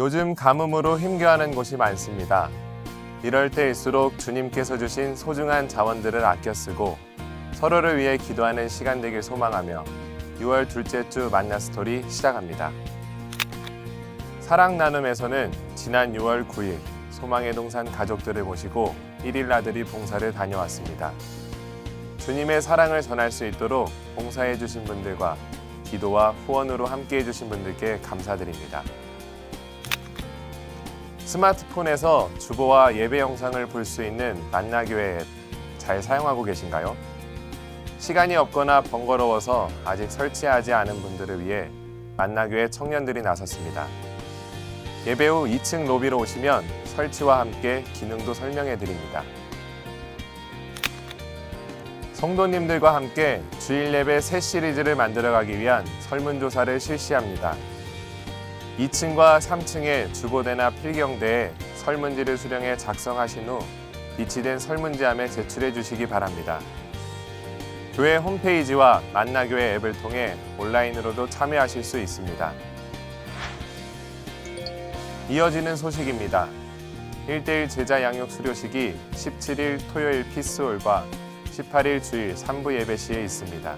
요즘 가뭄으로 힘겨워하는 곳이 많습니다. 이럴 때일수록 주님께서 주신 소중한 자원들을 아껴 쓰고 서로를 위해 기도하는 시간 되길 소망하며 6월 둘째 주 만나 스토리 시작합니다. 사랑 나눔에서는 지난 6월 9일 소망의 동산 가족들을 모시고 1일 나들이 봉사를 다녀왔습니다. 주님의 사랑을 전할 수 있도록 봉사해 주신 분들과 기도와 후원으로 함께 해 주신 분들께 감사드립니다. 스마트폰에서 주보와 예배 영상을 볼 수 있는 만나교회 앱 잘 사용하고 계신가요? 시간이 없거나 번거로워서 아직 설치하지 않은 분들을 위해 만나교회 청년들이 나섰습니다. 예배 후 2층 로비로 오시면 설치와 함께 기능도 설명해 드립니다. 성도님들과 함께 주일 예배 새 시리즈를 만들어가기 위한 설문조사를 실시합니다. 2층과 3층의 주보대나 필경대에 설문지를 수령해 작성하신 후 비치된 설문지함에 제출해 주시기 바랍니다. 교회 홈페이지와 만나교회 앱을 통해 온라인으로도 참여하실 수 있습니다. 이어지는 소식입니다. 1대1 제자 양육 수료식이 17일 토요일 피스홀과 18일 주일 3부 예배 시에 있습니다.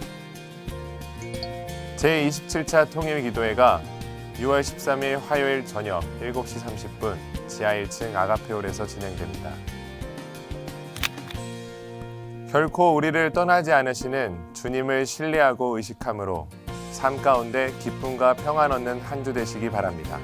제27차 통일기도회가 6월 13일 화요일 저녁 7시 30분 지하 1층 아가페홀에서 진행됩니다. 결코 우리를 떠나지 않으시는 주님을 신뢰하고 의식함으로 삶 가운데 기쁨과 평안 얻는 한 주 되시기 바랍니다.